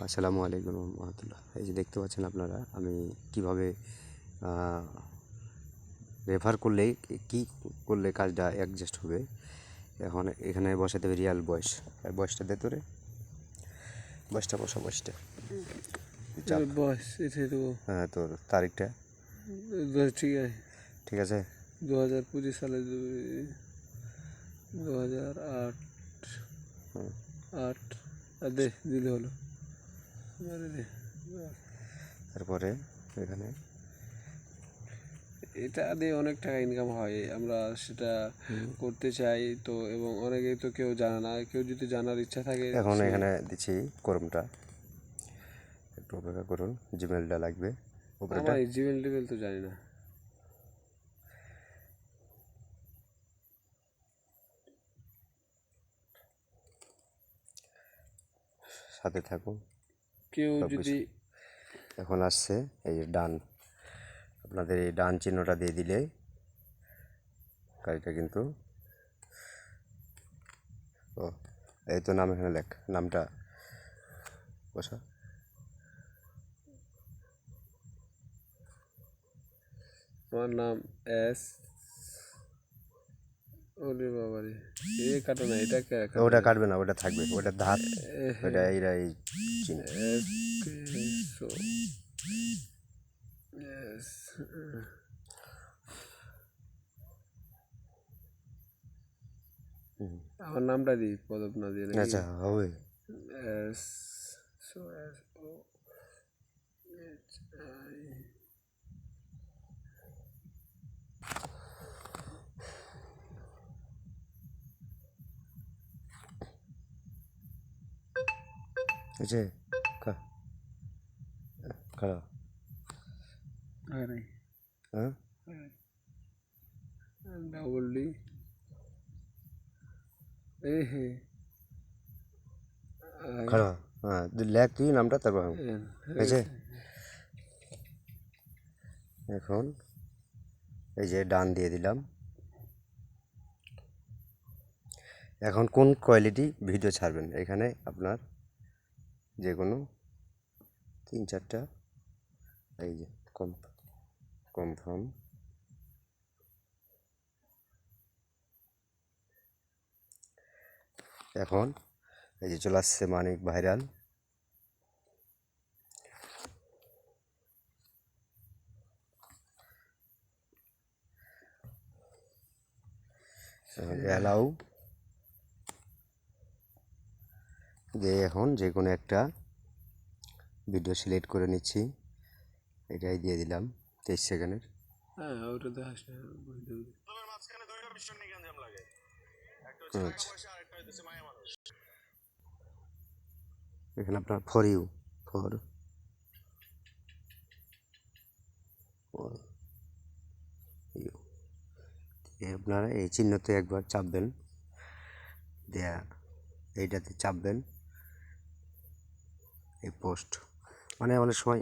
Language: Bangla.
আসসালামু আলাইকুম রহমতুল্লাহ। এই যে দেখতে পাচ্ছেন আপনারা আমি কীভাবে রেফার করলে কি করলে কাজটা অ্যাডজাস্ট হবে। এখন এখানে বসাতে হবে রিয়াল বয়স। আর বয়সটা দে তোরে। বয়সটা বসা বয়সটা। বয়স হ্যাঁ তোর তারিখটা। ঠিক আছে ঠিক আছে। দু হাজার পঁচিশ সালে দু- হাজার আট। আট। আর দিলে হলো। তারপরে এখানে এটা দিয়ে অনেক টাকা ইনকাম হয় আমরা সেটা করতে চাই তো এবং অনেকেই তো কেউ জানে না কেউ যদি জানার ইচ্ছা থাকে এখন এখানে দিচ্ছি করমটা একটু অপেক্ষা করুন জিমেলটা লাগবে। আমার জিমেল টিমেল তো জানি না। সাথে থাকুন। কেউ যদি এখন আসছে এই যে ডান আপনাদের এই ডান চিহ্নটা দিয়ে দিলে গাড়িটা কিন্তু ও এই তো নাম এখানে লেখ নামটা বসা। আমার নাম এস ওরে বাবারে। এ কাটো না এটা কে ওটা কাটবে না ওটা থাকবে ওটা ধার ওটা এইটা এই চিহ্ন আমার নামটা দিই পদব না দিয়ে আচ্ছা হবে। S so S O H আছে হ্যাঁ? এ হে। আই খাড়া। হ্যাঁ তুই লেখ তুই নামটা তারপর আমি। এন এখন এই যে ডান দিয়ে দিলাম। এখন কোন কোয়ালিটি ভিডিও ছাড়বেন? এখানে আপনার যে কোনো তিন চারটা এই যে কম কনফার্ম এখন এই যে চলে আসছে মানিক ভাইরাল। অ্যালাউ দিয়ে এখন যে কোনো একটা ভিডিও সিলেক্ট করে নিচ্ছি। এটাই দিয়ে দিলাম তেইশ সেকেন্ডের। হ্যাঁ ওটা তো আচ্ছা। এখানে আপনার ফর ইউ ফর ইউ আপনারা এই চিহ্নতে একবার চাপবেন দেয়া এইটাতে চাপবেন এই পোস্ট। মানে অনেক সময়